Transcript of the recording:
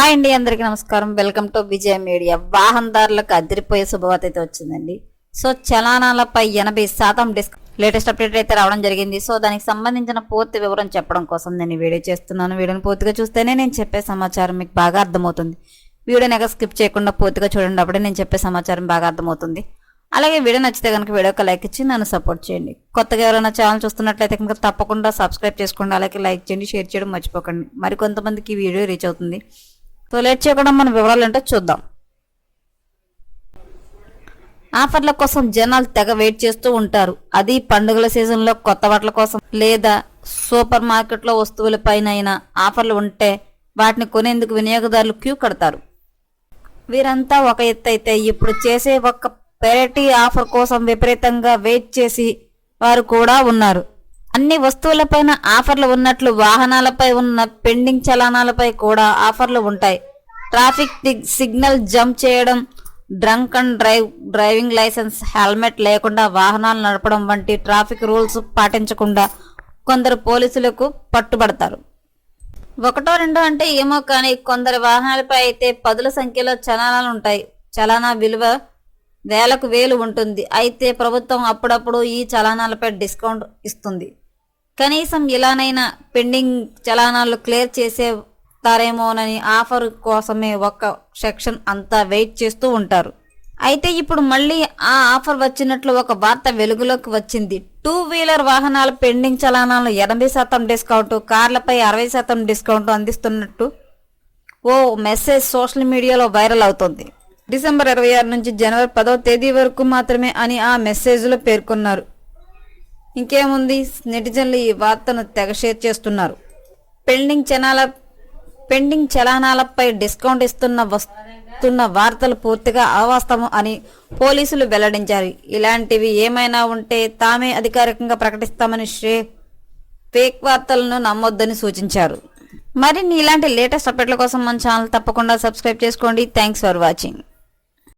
Hi అండి అందరికీ నమస్కారం. Welcome to Vijaya media. వాహనదారులకు అదిరిపోయే శుభవార్త అయితే వచ్చిందండి. సో చలానాలపై ఎనభై శాతం డిస్క్ లేటెస్ట్ అప్డేట్ అయితే రావడం జరిగింది. సో దానికి సంబంధించిన పూర్తి వివరం చెప్పడం కోసం నేను వీడియో చేస్తున్నాను. వీడియోని పూర్తిగా చూస్తేనే నేను చెప్పే సమాచారం మీకు బాగా అర్థమవుతుంది. వీడియోని ఎక్కడ స్కిప్ చేయకుండా పూర్తిగా చూడండి అప్పుడే నేను చెప్పే సమాచారం బాగా అర్థమవుతుంది. అలాగే వీడియో నచ్చితే కనుక వీడియోకి లైక్ ఇచ్చి నన్ను సపోర్ట్ చేయండి. కొత్తగా ఎవరైనా ఛానల్ చూస్తున్నట్లయితే కనుక తప్పకుండా సబ్స్క్రైబ్ చేసుకోండి అలాగే లైక్ చేయండి షేర్ చేయడం మర్చిపోకండి. మరి కొంతమందికి ఈ వీడియో రీచ్ అవుతుంది. సో లేట్ చేయకుండా మన వివరాలు ఏంటో చూద్దాం. ఆఫర్ల కోసం జనాలు తెగ వెయిట్ చేస్తూ ఉంటారు. అది పండుగల సీజన్లో కొత్త బట్టల కోసం లేదా సూపర్ మార్కెట్లో వస్తువులపైనైనా ఆఫర్లు ఉంటే వాటిని కొనేందుకు వినియోగదారులు క్యూ కడతారు. వీరంతా ఒక ఎత్తు అయితే ఇప్పుడు చేసే ఒక పెరటీ ఆఫర్ కోసం విపరీతంగా వెయిట్ చేసి వారు కూడా ఉన్నారు. అన్ని వస్తువులపైన ఆఫర్లు ఉన్నట్లు వాహనాలపై ఉన్న పెండింగ్ చలానాలపై కూడా ఆఫర్లు ఉంటాయి. ట్రాఫిక్ సిగ్నల్ జంప్ చేయడం drunk and drive driving licence helmet లేకుండా వాహనాలు నడపడం వంటి ట్రాఫిక్ రూల్స్ పాటించకుండా కొందరు పోలీసులకు పట్టుబడతారు. ఒకటో రెండో అంటే ఏమో కానీ కొందరి వాహనాలపై అయితే పదుల సంఖ్యలో చలానాలు ఉంటాయి. చలానా విలువ వేలకు వేలు ఉంటుంది. అయితే ప్రభుత్వం అప్పుడప్పుడు ఈ చలానాలపై డిస్కౌంట్ ఇస్తుంది. కనీసం ఇలానైనా పెండింగ్ చలానాలు క్లియర్ చేసే తారేమోనని ఆఫర్ కోసమే ఒక సెక్షన్ అంతా వెయిట్ చేస్తూ ఉంటారు. అయితే ఇప్పుడు మళ్ళీ ఆ ఆఫర్ వచ్చినట్లు ఒక వార్త వెలుగులోకి వచ్చింది. టూ వీలర్ వాహనాల పెండింగ్ చలానాలు ఎనభై శాతం డిస్కౌంట్ కార్లపై అరవై శాతం డిస్కౌంట్ అందిస్తున్నట్టు ఓ మెసేజ్ సోషల్ మీడియాలో వైరల్ అవుతుంది. డిసెంబర్ ఇరవై ఆరు నుంచి జనవరి పదవ తేదీ వరకు మాత్రమే అని ఆ మెసేజ్లో పేర్కొన్నారు. ఇంకేముంది? నెటిజన్లు ఈ వార్తను తెగ షేర్ చేస్తున్నారు. పెండింగ్ చనాల పెండింగ్ చలానాలపై డిస్కౌంట్ ఇస్తున్న వస్తున్న వార్తలు పూర్తిగా అవాస్తవం అని పోలీసులు వెల్లడించారు. ఇలాంటివి ఏమైనా ఉంటే తామే అధికారికంగా ప్రకటిస్తామని ఫేక్ వార్తలను నమ్మొద్దని సూచించారు. మరిన్ని ఇలాంటి లేటెస్ట్ అప్డేట్ల కోసం మన ఛానల్ తప్పకుండా సబ్స్క్రైబ్ చేసుకోండి. Thanks for watching.